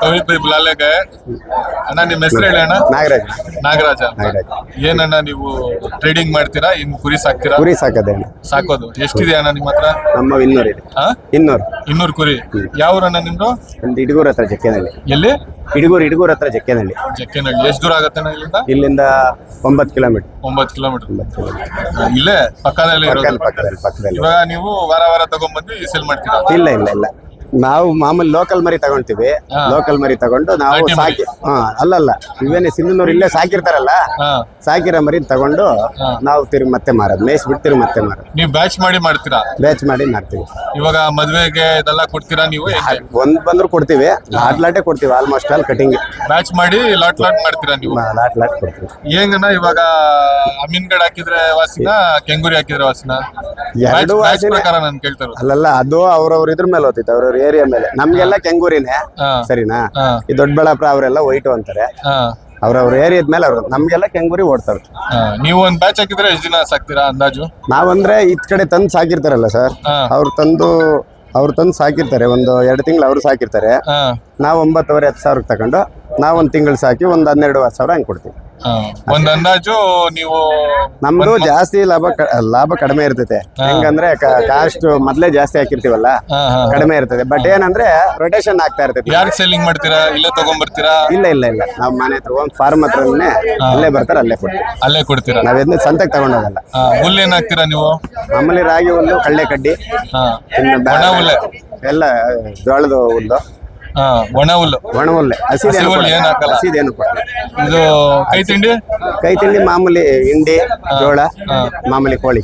ತೌಹಿದ್ by ಅಣ್ಣ ನಿಮ್ಮ ಹೆಸರು ಹೇಳಿ ಅಣ್ಣ. ನಾಗರಾಜ್. ನಾಗರಾಜ. ನಾಗರಾಜ್. ಏನಣ್ಣ ನೀವು ಟ್ರೇಡಿಂಗ್ ಮಾಡ್ತೀರಾ? ಇನ್ ಕುರಿ ಸಾಕ್ತೀರಾ? ಕುರಿ ಸಾಕದೆ ಸಾಕೋದು. ಎಷ್ಟಿದೆ ಅಣ್ಣ ನಿಮ್ಮ ಹತ್ರ? ನಮ್ಮ ಇನ್ನೂರು ಇದೆ. ಹಾ ಇನ್ನೂರು. ಇನ್ನೂರು ಕುರಿ. ಯಾವೂರಣ್ಣ ನಿಮ್ದು? ಒಂದು ಇಡಗೂರ್ ಹತ್ರ ಜಕ್ಕೆನಹಳ್ಳಿ. ಎಲ್ಲಿ? ಇಡಗೂರ್ ಇಡಗೂರ್ ಹತ್ರ ಜಕ್ಕೆನಹಳ್ಳಿ. ಜಕ್ಕೆನಹಳ್ಳಿ. ಎಷ್ಟು ದೂರ ಆಗತ್ತೆ ಅಣ್ಣ ಇಲ್ಲಿಂದ? ಇಲ್ಲಿಂದ ಒಂಬತ್ತು ಕಿಲೋಮೀಟರ್. ಒಂಬತ್ತು ಕಿಲೋಮೀಟರ್. ಇಲ್ಲೇ ಪಕ್ಕದಲ್ಲಿ ಇರೋದು? ಪಕ್ಕದಲ್ಲಿ. ಇವಾಗ ನೀವು ವಾರ ವಾರ ತಗೊಂಡ್ಬಂದು ಸೇಲ್ ಮಾಡ್ತೀರಾ? ಇಲ್ಲ ಇಲ್ಲ ಇಲ್ಲ. ನಾವು ಮಾಮೂಲಿ ಲೋಕಲ್ ಮರಿ ತಗೊಂತೀವಿ. ಲೋಕಲ್ ಮರಿ ತಗೊಂಡು ನಾವು ಮರಿ. ಸಾಕಿ ಹಾ ಅಲ್ಲಲ್ಲ ಇವೇನೆ ಸಿಂಧನೂರು ಇಲ್ಲೇ ಸಾಕಿರ್ತಾರಲ್ಲ ಸಾಕಿರೋ ಮರಿ ತಗೊಂಡು. ನಾವು ತಿರುಗಿ ಮತ್ತೆ ಮಾರೋದು ಮೇಯಿಸ್ಬಿಟ್ಟು ತಿರುಗಿ ಮತ್ತೆ ಮಾರೋದು. ನೀವು ಬ್ಯಾಚ್ ಮಾಡಿ ಮಾಡ್ತೀರಾ? ಬ್ಯಾಚ್ ಮಾಡಿ ಮಾಡ್ತೀವಿ. ಇವಾಗ ಮದ್ವೆಗೆ ಇದೆಲ್ಲ ಕೊಡ್ತೀರಾ ನೀವು? ಒಂದ್ ಬಂದ್ರು ಕೊಡ್ತೀವಿ ಲಾಟ್ ಲಾಟೆ ಕೊಡ್ತೀವಿ ಆಲ್ಮೋಸ್ಟ್ ಆಲ್ ಕಟಿಂಗ್ ಬ್ಯಾಚ್ ಮಾಡಿ ಲಾಟ್ ಲಾಟ್ ಮಾಡ್ತೀರಾ ನೀವು? ಲಾಟ್ ಲಾಟ್ ಕೊಡ್ತೀವಿ. ಹೆಂಗನ ಇವಾಗ ಅಮೀನ್ಗಡ್ ಹಾಕಿದ್ರೆ ವಾಸಿನ ಕೆಂಗುರಿ ಹಾಕಿದ್ರೆ ವಾಸಿನ? ಎರಡು ಬ್ಯಾಚ್ ಪ್ರಕಾರ ನಾನು ಕೇಳ್ತಾ ಇರೋದು. ಅಲ್ಲಲ್ಲ ಅದು ಅವ್ರವ್ರ ಇದ್ರ ಮೇಲೆ ಹೋಗ್ತೈತೆ ಅವ್ರವ್ರ ಏರಿಯಾ ಮೇಲೆ. ನಮ್ಗೆಲ್ಲ ಕೆಂಗೂರಿನೇ. ಹಾ. ಸರಿನಾ? ಹಾ. ಈ ದೊಡ್ಡಬಳ್ಳಾಪುರ ಅವರೆಲ್ಲ ವೈಟು ಅಂತಾರೆ. ಹಾ. ಅವ್ರವ್ರ ಏರಿಯಾದ ಮೇಲೆ ಅವ್ರು ನಮ್ಗೆಲ್ಲ ಕೆಂಗೂರಿ ಓಡ್ತಾರೆ ಹಾ. ನೀವು ಒಂದ್ ಬ್ಯಾಚ್ ಹಾಕಿದ್ರೆ ಎಷ್ಟು ದಿನ ಸಾಕ್ತೀರಾ ಅಂದಾಜು? ನಾವಂದ್ರೆ ಈ ಕಡೆ ತಂದು ಸಾಕಿರ್ತಾರಲ್ಲ ಸರ್ ಹಾ. ಅವ್ರು ತಂದು ಅವ್ರು ತಂದು ಸಾಕಿರ್ತಾರೆ. ಒಂದು ಎರಡು ತಿಂಗಳು ಅವ್ರು ಸಾಕಿರ್ತಾರೆ. ಹಾ. ನಾವು ಒಂಬತ್ತುವರೆ ಹತ್ತು ಸಾವಿರ ತಗೊಂಡು ನಾವು ಒಂದು ತಿಂಗಳು ಸಾಕಿ ಒಂದು ಹನ್ನೆರಡು ಸಾವಿರ ಹಂಗೆ ಕೊಡ್ತೀವಿ. ಒಂದ್ ಅಂದಾಜು ನೀವು ನಮ್ದು ಜಾಸ್ತಿ ಲಾಭ ಕ- ಲಾಭ ಕಡಿಮೆ ಇರ್ತೈತೆ. ಹೆಂಗಂದ್ರೆ ಕಾಸ್ಟ್ ಮೊದ್ಲೇ ಜಾಸ್ತಿ ಹಾಕಿರ್ತೀವಲ್ಲ? ಹಾ ಹಾ ಕಡಿಮೆ ಇರ್ತದೆ ಬಟ್ ಏನಂದ್ರೆ ರೊಟೇಷನ್ ಆಗ್ತಾ ಇರ್ತೈತೆ. ಯಾರ್ ಸೆಲ್ಲಿಂಗ್ ಮಾಡ್ತೀರಾ? ಇಲ್ಲೇ ತಗೊಂಡ್ಬರ್ತೀರಾ ಇಲ್ಲ ಇಲ್ಲ ಇಲ್ಲ. ನಾವು ಮನೆ ಹತ್ರ ಒಂದು ಫಾರ್ಮ್ ಹತ್ರ ಅಲ್ಲೇ ಬರ್ತಾರೆ ಅಲ್ಲೇ ಕೊಡ್ತೀವಿ. ಅಲ್ಲೇ ಕೊಡ್ತೀರಾ? ನಾವೆಂದು ಸಂತೆಗೆ ತಗೊಂಡೋಗಲ್ಲ. ಹಾ ಹುಲ್ಲು ಏನ್ ಹಾಕ್ತೀರಾ ನೀವು? ನಮ್ಮಲ್ಲಿ ರಾಗಿ ಹುಲ್ಲು ಕಳ್ಳೆ ಕಡ್ಡಿ ಹಾ. ಇನ್ನು ಬ್ಯಾ- ಒಣ ಹುಲ್ಲೆ. ಎಲ್ಲ ಜೋಳದ ಹುಲ್ಲು. ಒಣ ಹುಲ್ಲು. ಒಣ ಹುಲ್ಲೆ. ಹಸಿದೇನು ಹಸಿ ಹುಲ್ಲು ಏನ್ ಹಾಕಲ್ಲ? ಹಸಿದೇನು ಕೊಡಲ್ಲ. ಇದು ಕೈ ತಿಂಡಿ? ಕೈ ತಿಂಡಿ ಮಾಮೂಲಿ ಹಿಂಡಿ ಜೋಳ ಮಾಮೂಲಿ ಕೋಳಿ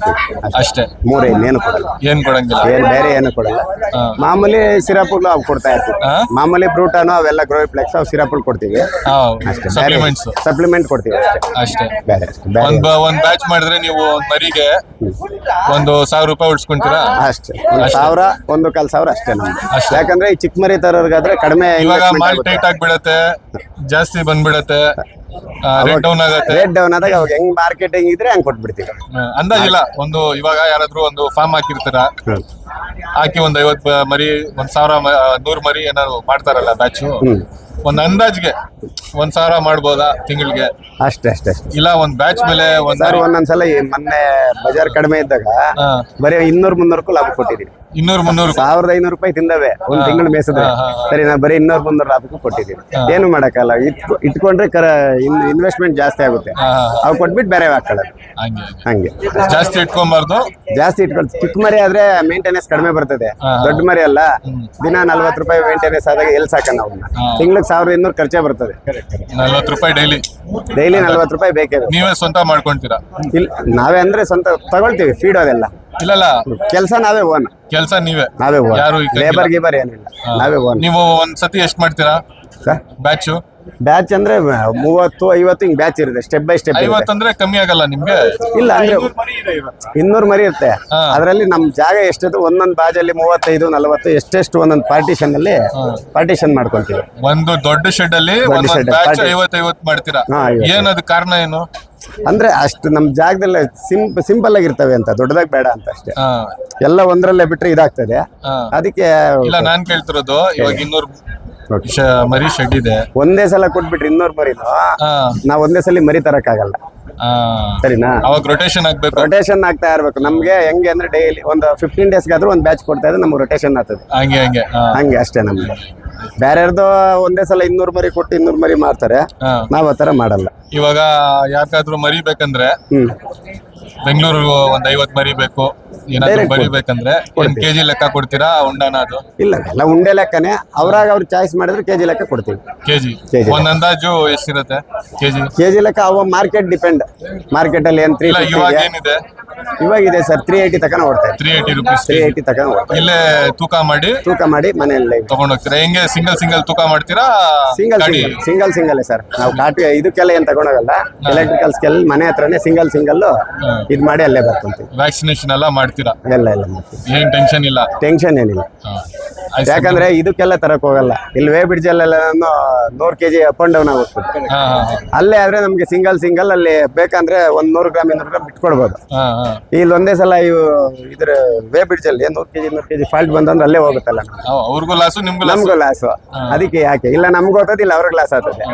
ಅಷ್ಟೇ. ಮೂರೇ ಇನ್ನೇನು ಕೊಡಲ್ಲ. ಏನು ಕೊಡಂಗಿಲ್ಲ. ಏನ್ ಬೇರೆ ಏನು ಕೊಡಲ್ಲ. ಮಾಮೂಲಿ ಸಿರಪ್ಗಳು ಅವು ಕೊಡ್ತಾ ಇರ್ತೀವಿ. ಹಾ? ಮಾಮೂಲಿ ಫ್ರೂಟನು ಅವೆಲ್ಲ ಗ್ರೋಪ್ಲೆಕ್ಸ್ ಅವು ಸಿರಪ್ಗಳು ಕೊಡ್ತೀವಿ. ಸಪ್ಲಿಮೆಂಟ್ಸ್ ಸಪ್ಲಿಮೆಂಟ್ ಕೊಡ್ತೀವಿ ಅಷ್ಟೇ. ಅಷ್ಟೇ. ಬೇರೆ ಅಷ್ಟೇ. ಬೇರೆ ಒಂದ್ ಬ- ಒಂದ್ ಬ್ಯಾಚ್ ಮಾಡಿದ್ರೆ ನೀವು ಒಂದ್ ಮರಿಗೆ ಒಂದು ಸಾವಿರ ರೂಪಾಯಿ ಉಳಿಸ್ಕೊಂತೀರಾ? ಅಷ್ಟೇ. ಒಂದು ಸಾವಿರ ಒಂದು ಕಾಲ್ ಸಾವಿರ ಅಷ್ಟೇ ನಮ್ದು. ಯಾಕಂದ್ರೆ ಈ ಚಿಕ್ಕ ಮರಿ ತರೋರ್ಗಾದ್ರೆ ಕಡಿಮೆ ಇವಾಗ ಮಾಲ್ ಟೈಟ್ ಆಗ್ಬಿಡತ್ತೆ ಜಾಸ್ತಿ ಬಂದ್ಬಿಡತ್ತೆ ರೇಟ್ ಡೌನ್ ಆಗತ್ತೆ. ರೇಟ್ ಡೌನ್ ಆದಾಗ ಅವಾಗ ಹೆಂಗ್ ಮಾರ್ಕೆಟಿಂಗ್ ಇದ್ರೆ ಹಂಗ್ ಕೊಟ್ಬಿಡ್ತೀವಿ. ಅಂದಾಜಿಲ್ಲ ಒಂದು ಇವಾಗ ಯಾರಾದ್ರೂ ಒಂದು ಫಾರ್ಮ್ ಹಾಕಿರ್ತಾರ. ಹಾಕಿ ಒಂದ್ ಐವತ್ ಮರಿ ಒಂದ್ ಸಾವಿರ ನೂರ್ ಮರಿ ಏನಾದ್ರು ಮಾಡ್ತಾರಲ್ಲ ಬ್ಯಾಚ್ ಒಂದ್ ಅಂದಾಜ್ಗೆ ಒಂದ್ ಸಾವಿರ ಮಾಡ್ಬೋದಾ ತಿಂಗಳಿಗೆ? ಅಷ್ಟೇ ಅಷ್ಟೇ ಅಷ್ಟೇ. ಇಲ್ಲ ಒಂದ್ ಬ್ಯಾಚ್ ಮೇಲೆ ಒಂದ್ ಸರ್ ಒಂದೊಂದ್ಸಲ ಈ ಮೊನ್ನೆ ಬಜಾರ್ ಕಡಿಮೆ ಇದ್ದಾಗ ಬರೀ ಇನ್ನೂರ್ ಮುನ್ನೂರಕ್ಕೂ ಲಾಭ ಕೊಟ್ಟಿದೀವಿ. ಇನ್ನೂರ್ ಮುನ್ನೂರು. ಸಾವಿರದ ಐನೂರು ರೂಪಾಯಿ ತಿಂದವೆ ಒಂದ್ ತಿಂಗಳು ಮೇಸಿದ್ರೆ. ಸರಿ ನಾ ಬರೀ ಇನ್ನೂರ್ ಮುನ್ನೂರು ಲಾಭಕ್ಕೂ ಕೊಟ್ಟಿದ್ದೀನಿ ಏನು ಮಾಡಕ್ಕಲ್ಲ ಇಟ್ಕೊ ಇಟ್ಕೊಂಡ್ರೆ ಕರ ಇನ್ವೆಸ್ಟ್ಮೆಂಟ್ ಜಾಸ್ತಿ ಆಗುತ್ತೆ. ಅವ್ ಕೊಟ್ಬಿಟ್ಟು ಬೇರೆ ಹಾಕೊಳ್ಳೋದು ಹಂಗೆ ಜಾಸ್ತಿ ಇಟ್ಕೊಂಬಾರ್ದು. ಜಾಸ್ತಿ ಇಟ್ಕೊಳ್ತು ಚಿಕ್ಕ ಮರಿ ಆದ್ರೆ ಮೇಂಟೆನೆನ್ಸ್ ಕಡಿಮೆ ಬರ್ತದೆ. ದೊಡ್ಡ ಮರಿ ಅಲ್ಲ ದಿನ ನಲ್ವತ್ತು ರೂಪಾಯಿ ಮೇಂಟೆನೆನ್ಸ್ ಆದಾಗ ಎಲ್ಲಿ ಸಾಕ ನಾವು ಹಾ. ತಿಂಗ್ಳಿಗೆ ಸಾವಿರದ ಇನ್ನೂರು ಖರ್ಚೇ ಬರ್ತದೆ. ನಲ್ವತ್ತು ರೂಪಾಯಿ ಡೈಲಿ ಡೈಲಿ ನಲ್ವತ್ತು ರೂಪಾಯಿ ಬೇಕೇ ಬೇಕು. ನೀವೇ ಸ್ವಂತ ಮಾಡ್ಕೊಂತೀರಾ? ಇಲ್ಲ ನಾವೇ ಅಂದ್ರೆ ಸ್ವಂತ ತಗೊಳ್ತೀವಿ ಫೀಡ್ ಅದೆಲ್ಲ. ಇಲ್ಲಲ್ಲ. ಕೆಲಸ ನಾವೇ ಓನ್ ಕೆಲಸ ನೀವೇ. ನಾವೇ ಓನ್ ಯಾರು. ಲೇಬರ್ ಗೀಬರ್ ಏನಿಲ್ಲ. ನಾವೇ ಓನ್ ನೀವು ಒಂದ್ಸತಿ ಎಷ್ಟು ಎಷ್ಟ್ ಮಾಡ್ತೀರಾ? ಸರ್? ಬ್ಯಾಚು ಬ್ಯಾಚ್ ಅಂದ್ರೆ ಮೂವತ್ತು ಐವತ್ತು ಹಿಂಗ್ ಬ್ಯಾಚ್ ಇರುತ್ತೆ ಸ್ಟೆಪ್ ಬೈ ಸ್ಟೆಪ್ ಐವತ್ತು ಅಂದ್ರೆ ಕಮ್ಮಿ ಆಗಲ್ಲ ನಿಮ್ಗೆ? ಇಲ್ಲ ಅಂದ್ರೆ ಇನ್ನೂರು ಮರಿ ಇರುತ್ತೆ. ಅದರಲ್ಲಿ ನಮ್ ಜಾಗ ಎಷ್ಟಿದೆ ಒಂದೊಂದು ಬಾಜಲ್ಲಿ ಮೂವತ್ತೈದು ನಲವತ್ತು ಎಷ್ಟೆಷ್ಟು ಒಂದೊಂದು ಪಾರ್ಟಿಷನ್ ಅಲ್ಲಿ ಪಾರ್ಟಿಷನ್ ಮಾಡ್ಕೊಂತೀವಿ ಒಂದು ದೊಡ್ಡ ಶೆಡ್ ಅಲ್ಲಿ ಮಾಡ್ತೀರಾ. ಏನದು ಕಾರಣ ಏನು? ಅಂದ್ರೆ ಅಷ್ಟು ನಮ್ ಜಾಗದಲ್ಲಿ ಸಿಂಪ್ ಸಿಂಪಲ್ ಆಗಿರ್ತವೆ ಅಂತ ದೊಡ್ಡದಾಗ ಬೇಡ ಅಂತ ಅಷ್ಟೇ. ಎಲ್ಲ ಒಂದ್ರಲ್ಲೇ ಬಿಟ್ರೆ ಇದಾಗ್ತದೆ. ಅದಕ್ಕೆ ಇಲ್ಲ ನಾನ್ ಕೇಳ್ತಿರೋದು ಇವಾಗ ಇನ್ನೂರ್. ಶ- ಮರಿ ಶೆಡ್ ಇದೆ. ಒಂದೇ ಸಲ ಕೊಟ್ಬಿಟ್ರಿ ಇನ್ನೂರ್ ಮರಿದು ಹಾ. ನಾವ್ ಒಂದೇ ಸಲ ಮರಿ ತರಕ್ಕಾಗಲ್ಲ. ಹಾ. ಸರಿನಾ? ಅವಾಗ ರೊಟೇಷನ್ ಆಗ್ಬೇಕು. ರೊಟೇಷನ್ ಆಗ್ತಾ ಇರ್ಬೇಕು. ನಮ್ಗೆ ಹೆಂಗೆ ಅಂದ್ರೆ ಡೈಲಿ ಒಂದು ಫಿಫ್ಟೀನ್ ಡೇಸ್ಗಾದ್ರೂ ಒಂದು ಬ್ಯಾಚ್ ಕೊಡ್ತಾ ಇದ್ರೆ ನಮ್ಗೆ ರೊಟೇಷನ್ ಆಗ್ತದೆ. ಹಂಗೆ ಹಂಗೆ. ಹಾ. ಹಂಗೆ ಅಷ್ಟೇ ನಮ್ಗೆ. ಬೇರೆಯವ್ರದ್ದು ಒಂದೇ ಸಲ ಇನ್ನೂರು ಮರಿ ಕೊಟ್ಟು ಇನ್ನೂರು ಮರಿ ಮಾರ್ತಾರೆ. ಹಾ. ನಾವ್ ಆ ಥರ ಮಾಡಲ್ಲ. ಇವಾಗ ಯಾಕಾದ್ರೂ ಮರಿಬೇಕಂದ್ರೆ ಹ್ಮ್. ಬೆಂಗಳೂರು ಒಂದ್ ಐವತ್ ಬರಿಬೇಕು ಏನಾದ್ರು ಬರಿಬೇಕಂದ್ರೆ ಒಂದ್ ಕೆಜಿ ಲೆಕ್ಕ ಕೊಡ್ತೀರಾ ಉಂಡಾನ ಅದು? ಇಲ್ಲ ಎಲ್ಲ ಉಂಡೆ ಲೆಕ್ಕನೇ. ಅವ್ರಾಗ ಅವ್ರು ಚಾಯ್ಸ್ ಮಾಡಿದ್ರೆ ಕೆಜಿ ಲೆಕ್ಕ ಕೊಡ್ತೀವಿ. ಕೆಜಿ. KG. ಒಂದ್ ಅಂದಾಜು ಎಷ್ಟಿರುತ್ತೆ ಕೆಜಿ? ಕೆಜಿ ಲೆಕ್ಕ ಅವ ಮಾರ್ಕೆಟ್ ಡಿಪೆಂಡ್ ಮಾರ್ಕೆಟ್ ಅಲ್ಲಿ ಏನ್ ತ್ರೀ ಇಲ್ಲ ಇವಾಗ ಏನಿದೆ? ಇವಾಗ ಇದೆ ಸರ್ ತ್ರೀ ಏಯ್ಟಿ ತಕನ ಓಡ್ತಾ ಇದೆ three eighty rupees three eighty ತಕೊಂಡ್ ಓಡ್ತಾ ಇಲ್ಲೇ ತೂಕ ಮಾಡಿ. ತೂಕ ಮಾಡಿ ಮನೆಯಲ್ಲೇ ತಗೊಂಡ್ ಹೋಗ್ತೀರಾ? ಹೆಂಗೆ ಸಿಂಗಲ್ ಸಿಂಗಲ್ ತೂಕ ಮಾಡ್ತೀರಾ? ಸಿಂಗಲ್ ಗಾಡಿ? Single single single sir. ನಾವು ಕಾಟಿ ಇದಕ್ಕೆಲ್ಲ ಏನ್ ತಗೊಂಡೋಗಲ್ಲ. ಎಲೆಕ್ಟ್ರಿಕಲ್ಸ್ಗೆಲ್ಲ ಮನೆ ಹತ್ರನೇ ಸಿಂಗಲ್ ಸಿಂಗಲ್ ಇದ್ ಮಾಡಿ ಅಲ್ಲೇ ಬರ್ತೀವಿ ವ್ಯಾಕ್ಸಿನೇಷನ್ ಎಲ್ಲ ಮಾಡ್ತೀರಾ? ಎಲ್ಲ ಎಲ್ಲ ಮಾಡ್ತೀವಿ ಏನ್ ಟೆನ್ಷನ್ ಇಲ್ಲ? ಟೆನ್ಷನ್ ಏನಿಲ್ಲ. ಹಾ. ಯಾಕಂದ್ರೆ ಇದಕ್ಕೆಲ್ಲ ತರಕ್ ಹೋಗಲ್ಲ. ಇಲ್ಲಿ ವೇ ಬ್ರಿಡ್ಜ್ ಅಲ್ಲೆಲ್ಲ ನೂರ್ ಕೆಜಿ ಅಪ್ ಅಂಡ್ ಡೌನ್ ಆಗುತ್ತೆ. ಅಲ್ಲೇ ಆದ್ರೆ ನಮ್ಗೆ ಸಿಂಗಲ್ ಸಿಂಗಲ್ ಅಲ್ಲಿ ಬೇಕಂದ್ರೆ ಒಂದ್ ನೂರು ಗ್ರಾಮ್ ಇನ್ನೂರು ಗ್ರಾಮ್ ಬಿಟ್ಕೊಡ್ಬೋದು. ಇಲ್ಲಿ ಒಂದೇ ಸಲ ಇವು ಇದ್ರ ವೇ ಬ್ರಿಡ್ಜ್ ಅಲ್ಲಿ ನೂರ್ ಕೆಜಿ ನೂರ್ ಕೆಜಿ ಫಾಲ್ಟ್ ಬಂದಂದ್ರೆ ಅಲ್ಲೇ ಹೋಗುತ್ತಲ್ಲ. ಅವ್ರಿಗೂ ಲಾಸು ನಿಮ್ಗೂ ಲಾಸು ಅದಕ್ಕೆ ಯಾಕೆ? ಇಲ್ಲ ನಮ್ಗೆ ಹೋಗ್ತದೆ ಇಲ್ಲ ಅವ್ರಿಗೆ ಲಾಸ್ ಆಗ್ತದೆ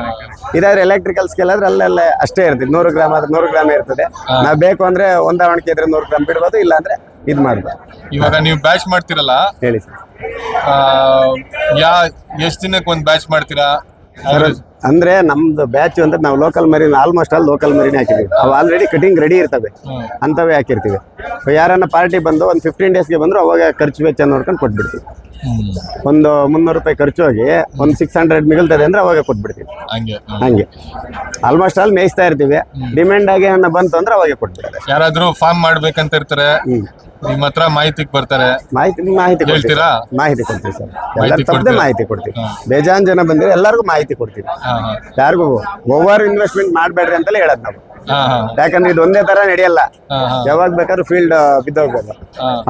ಇದಾದ್ರೆ ಎಲೆಕ್ಟ್ರಿಕಲ್ಸ್ ಆದ್ರೆ ಅಲ್ಲೆಲ್ಲ ಅಷ್ಟೇ ಇರ್ತದೆ. ನೂರು ಗ್ರಾಮ್ ಆದ್ರೆ ನೂರು ಗ್ರಾಮ್ ಇರ್ತದೆ. ನಾವ್ ಬೇಕು ಅಂದ್ರೆ ಹೊಂದಾವಣಿಕೆ ಇದ್ರೆ ನೂರು ಗ್ರಾಮ್ ಬಿಡ್ಬೋದು ಇಲ್ಲ ಅಂದ್ರೆ ಇದ್ ಮಾಡ್ಬೋದು. ಇವಾಗ ನೀವು ಬ್ಯಾಚ್ ಮಾಡ್ತಿರಲ್ಲ? ಹೇಳಿ ಸರ್ ಯಾ ಎಷ್ಟು ದಿನಕ್ಕೆ ಒಂದು ಬ್ಯಾಚ್ ಮಾಡ್ತೀರಾ? ಅಂದ್ರೆ ನಮ್ದು ಬ್ಯಾಚ್ ಅಂದ್ರೆ ನಾವು ಲೋಕಲ್ ಮರಿನ ಆಲ್ಮೋಸ್ಟ್ ಆಲ್ ಲೋಕಲ್ ಮರಿನೇ ಹಾಕಿರ್ತೀವಿ ಅವು ಆಲ್ರೆಡಿ ಕಟಿಂಗ್ ರೆಡಿ ಇರ್ತವೆ. ಅಂತವೇ ಹಾಕಿರ್ತೀವಿ ಯಾರನ್ನ ಪಾರ್ಟಿ ಬಂದು ಒಂದು ಫಿಫ್ಟೀನ್ ಡೇಸ್ಗೆ ಬಂದ್ರು ಅವಾಗ ಖರ್ಚು ವೆಚ್ಚ ನೋಡ್ಕೊಂಡು ಕೊಟ್ಬಿಡ್ತೀವಿ. ಒಂದು ಮುನ್ನೂರು ರೂಪಾಯಿ ಖರ್ಚು ಹೋಗಿ ಒಂದು ಸಿಕ್ಸ್ ಹಂಡ್ರೆಡ್ ಮಿಗಲ್ತದೆ ಅಂದ್ರೆ ಅವಾಗ ಕೊಟ್ಬಿಡ್ತೀವಿ. ಹಂಗೆ ಹಂಗೆ. ಆಲ್ಮೋಸ್ಟ್ ಆಲ್ ಮೇಯಿಸ್ತಾ ಇರ್ತೀವಿ. ಡಿಮ್ಯಾಂಡ್ ಆಗಿ ಹಣ್ಣು ಬಂತು ಅಂದ್ರೆ ಅವಾಗ ಕೊಟ್ಬಿಡ್ತಾರೆ. ಯಾರಾದ್ರೂ ಫಾರ್ಮ್ ಮಾಡ್ಬೇಕಂತ ಇರ್ತಾರೆ ನಿಮ್ಮ ನಿಮ್ ಹತ್ರ ಮಾಹಿತಿ ಬರ್ತಾರೆ. ಮಾಹಿತಿ ಮಾಹಿತಿ ಕೊಡ್ತೀರಾ ಹೇಳ್ತೀರಾ? ಮಾಹಿತಿ ಕೊಡ್ತೀವಿ ಸರ್. ಮಾಹಿತಿ ಎಲ್ಲರೂ ತಪ್ಪದೆ ಮಾಹಿತಿ ಕೊಡ್ತೀವಿ. ಬೇಜಾನ್ ಜನ ಬಂದಿದ್ರೆ ಎಲ್ಲರಿಗೂ ಮಾಹಿತಿ ಕೊಡ್ತೀವಿ. ಯಾರಿಗೂ ಓವರ್ ಇನ್ವೆಸ್ಟ್ಮೆಂಟ್ ಮಾಡಬೇಡ್ರಿ ಅಂತಲೇ ಹೇಳೋದು ನಾವು. ಯಾಕಂದ್ರೆ ಇದು ಒಂದೇ ತರ ನಡೆಯಲ್ಲ. ಯಾವಾಗ ಬೇಕಾದ್ರೂ ಫೀಲ್ಡ್ ಬಿದ್ದೋಗ್ಬೋದು.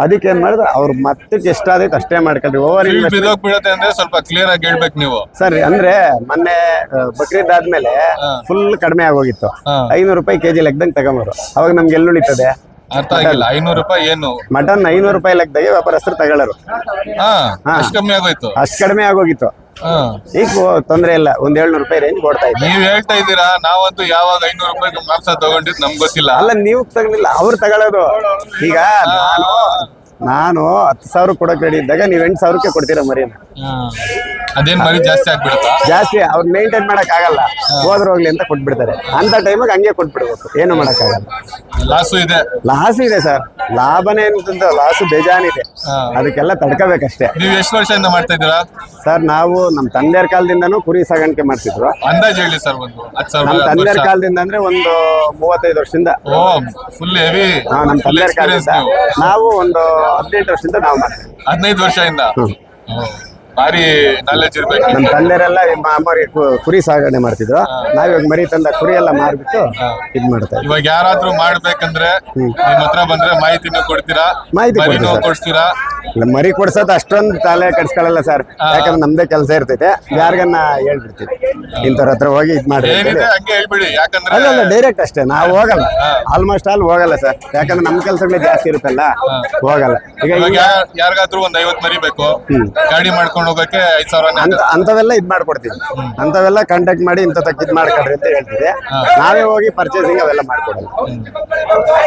ಅದಕ್ಕೆ ಏನ್ ಮಾಡಿದ್ರೆ ಅವ್ರ ಮತ್ತೆ ಎಷ್ಟಾದೈತೆ ಅಷ್ಟೇ ಮಾಡ್ಕೊಳ್ರಿ ಓವರ್ ಅಂದ್ರೆ ಸ್ವಲ್ಪ ಕ್ಲಿಯರ್ ಆಗಿ ಹೇಳ್ಬೇಕು ನೀವು. ಸರ್ ಅಂದ್ರೆ ಮೊನ್ನೆ ಬಕ್ರೀದ್ ಆದ್ಮೇಲೆ ಫುಲ್ ಕಡಿಮೆ ಆಗೋಗಿತ್ತು. ಐನೂರು ರೂಪಾಯಿ ಕೆಜಿ ಲೆಕ್ಕದಂಗೆ ತಗೊಂಬರು. ಅವಾಗ ನಮ್ಗೆ ಎಲ್ಲಿ ಉಳಿತದೆ? ಅರ್ಥ ಆಗಿಲ್ಲ. ಐನೂರು ರೂಪಾಯಿ ಏನು? ಮಟನ್ ಐನೂರು ರೂಪಾಯಿ ಲೆಕ್ಕದಾಗೆ ವ್ಯಾಪಾರಸ್ಥರು ತಗೊಳ್ಳರು. ಹಾ. ಅಷ್ಟು ಕಮ್ಮಿ ಆಗೋಯ್ತು. ಅಷ್ಟು ಕಡಿಮೆ ಆಗೋಗಿತ್ತು. ಈಗ ತೊಂದರೆ ಇಲ್ಲ. ಒಂದ್ ಏಳ್ನೂರು ರೂಪಾಯಿ ರೇಂಜ್ ಕೊಡ್ತಾ ಇದ್ದೆ ನೀವ್ ಹೇಳ್ತಾ ಇದ್ದೀರಾ? ನಾವಂತೂ ಯಾವಾಗ ಐನೂರು ರೂಪಾಯಿ ಮಾಂಸ ತಗೊಂಡಿದ್ ನಮ್ಗೆ ಗೊತ್ತಿಲ್ಲ. ಅಲ್ಲ ನೀವು ತಗೊಂಡಿಲ್ಲ ಅವ್ರು ತಗೊಳ್ಳೋದು. ಈಗ ನಾನು ನಾನು ಹತ್ತು ಸಾವಿರ ಕೊಡೋಕೆ ರೆಡಿ ಇದ್ದಾಗ ನೀವು ಎಂಟು ಸಾವಿರಕ್ಕೆ ಕೊಡ್ತೀರಾ ಮರಿನ? ಹಾ. ಅದೇನ್ ಮರಿ ಜಾಸ್ತಿ ಆಗ್ಬಿಡತ್ತಾ? ಜಾಸ್ತಿ ಅವ್ರು ಮೇಂಟೈನ್ ಮಾಡಕ್ ಆಗಲ್ಲ. ಹೋದ್ರ ಹೋಗ್ಲಿ ಅಂತ ಕೊಟ್ಬಿಡ್ತಾರೆ. ಅಂತ ಟೈಮಿಗೆ ಹಂಗೆ ಕೊಟ್ಬಿಡ್ಬೇಕು. ಏನು ಮಾಡಕ್ ಆಗಲ್ಲ. ಲಾಸು ಇದೆ. ಲಾಸ್ ಇದೆ ಸರ್. ಲಾಭನೇ ಅಂತಂದ ಲಾಸು ಬೇಜಾನಿದೆ. ಅದಕ್ಕೆಲ್ಲ ತಡ್ಕೋಬೇಕಷ್ಟೇ. ನೀವು ಎಷ್ಟು ವರ್ಷದಿಂದ ಮಾಡ್ತಾ ಇದ್ದೀರಾ? ಸರ್ ನಾವು ನಮ್ಮ ತಂದೆಯರ ಕಾಲದಿಂದನೂ ಕುರಿ ಸಾಗಾಣಿಕೆ ಮಾಡ್ತಿದ್ರು. ಅಂದಾಜ್ ಹೇಳಿ ಸರ್ ಒಂದು ಹತ್ತು ಸಾವಿರ ನಮ್ಮ ಹತ್ತು ತಂದೆಯರ ಕಾಲದಿಂದ ಅಂದ್ರೆ ಒಂದು ಮೂವತ್ತೈದು ವರ್ಷದಿಂದ. ಓ ಫುಲ್ ಹೆವಿ ಹಾ, ನಮ್ಮ ತಂದೆಯರ ಕಾಲದಿಂದ. ನಾವು. ಒಂದು ಹದಿನೆಂಟು ವರ್ಷದಿಂದ ನಾವು ಮಾಡ್ತೀವಿ. ಹದಿನೈದು ವರ್ಷದಿಂದ. ಓ, ಭಾರಿ ನಾಲೆಜ್ ಇರ್ಬೇಕು. ನಮ್ಮ ತಂದೆರೆಲ್ಲ ಕುರಿ ಸಾಗಣೆ ಮಾಡ್ತಿದ್ರು. ನಾವಿವಾಗ ಮರಿ ತಂದ ಕುರಿ ಎಲ್ಲ ಮಾರ್ಬಿಟ್ಟು ಇದ್ ಮಾಡ್ತಾ ಇವಾಗ ಯಾರಾದ್ರೂ ಮಾಡ್ಬೇಕಂದ್ರೆ ನಿಮ್ ಹತ್ರ ಬಂದ್ರೆ ಮಾಹಿತಿನೂ ಕೊಡ್ತೀರಾ? ಮಾಹಿತಿ ಮರಿನೂ ಕೊಡ್ತೀವಿ ಸರ್. ಕೊಡ್ತೀರಾ ಇಲ್ಲ, ಮರಿ ಕೊಡ್ಸೋದು ಅಷ್ಟೊಂದು ತಲೆ ಕೆಡ್ಸ್ಕೊಳ್ಳಲ್ಲ ಸರ್. ಯಾಕಂದ್ರೆ ನಮ್ದೇ ಕೆಲಸ ಇರ್ತೈತೆ. ಯಾರಿಗನ್ನ ಹೇಳ್ಬಿಡ್ತೀವಿ. ಇಂಥವ್ರ ಹತ್ರ ಹೋಗಿ ಇದ್ ಮಾಡ್ರಿ ಅಂತ ಹೇಳಿ. ಏನಿದೆ ಹಂಗೆ ಹೇಳ್ಬಿಡಿ. ಯಾಕಂದ್ರೆ ಅಲ್ಲ ಅಲ್ಲ ಡೈರೆಕ್ಟ್ ಅಷ್ಟೇ. ನಾವು ಹೋಗಲ್ಲ. ಆಲ್ಮೋಸ್ಟ್ ಆಲ್ ಹೋಗಲ್ಲ ಸರ್. ಯಾಕಂದ್ರೆ ನಮ್ಮ ಕೆಲಸಗಳೇ ಜಾಸ್ತಿ ಇರುತ್ತಲ್ಲ. ಹೋಗಲ್ಲ. ಈಗ ಇವಾಗ ಯಾರಿಗಾದ್ರೂ ಒಂದ್ ಐವತ್ ಮರಿಬೇಕು ಗಾಡಿ ಮಾಡ್ಕೊಂಡು ಹೋಗಕ್ಕೆ ಐದ್ ಸಾವಿರ ಅಂತ ಅಂತವೆಲ್ಲ ಇದ್ ಮಾಡ್ಕೊಡ್ತೀವಿ. ಅಂತವೆಲ್ಲ ಕಾಂಟ್ಯಾಕ್ಟ್ ಮಾಡಿ ಇಂಥ ತಕ್ಕ ಇದ್ ಮಾಡ್ಕೊಡ್ರಿ ಅಂತ ಹೇಳ್ತೀವಿ. ನಾವೇ ಹೋಗಿ ಪರ್ಚೇಸಿಂಗ್ ಅವೆಲ್ಲ ಮಾಡ್ಕೊಡಲ್ಲ.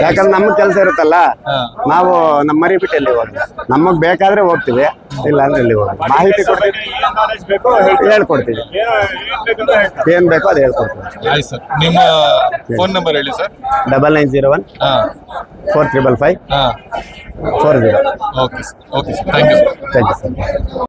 ಯಾಕಂದ್ರೆ ನಮ್ಗೆ ಕೆಲಸ ಇರುತ್ತಲ್ಲ ನಾವು ನಮ್ಮ ಮರಿ ಬಿಟ್ಟು ಎಲ್ಲಿ ಹೋಗಿ ನಮಗ್ ಬೇಕಾದ್ರೆ ಹೋಗ್ತೀವಿ ಇಲ್ಲ ಅಂದ್ರೆ ಇಲ್ಲಿ ಹೋಗಿ ಮಾಹಿತಿ ಕೊಡ್ತೀವಿ. ಹೇಳ್ಕೊಡ್ತೀವಿ. ಏನ್ ಬೇಕೋ ಅದು ಹೇಳ್ಕೊಡ್ತೀವಿ. ಆಯ್ತು ಸರ್. ನಿಮ್ಮ ಫೋನ್ ನಂಬರ್ ಹೇಳಿ sir. Double nine zero one four triple five four zero. Okay sir. Okay sir. Thank you sir. Thank you sir.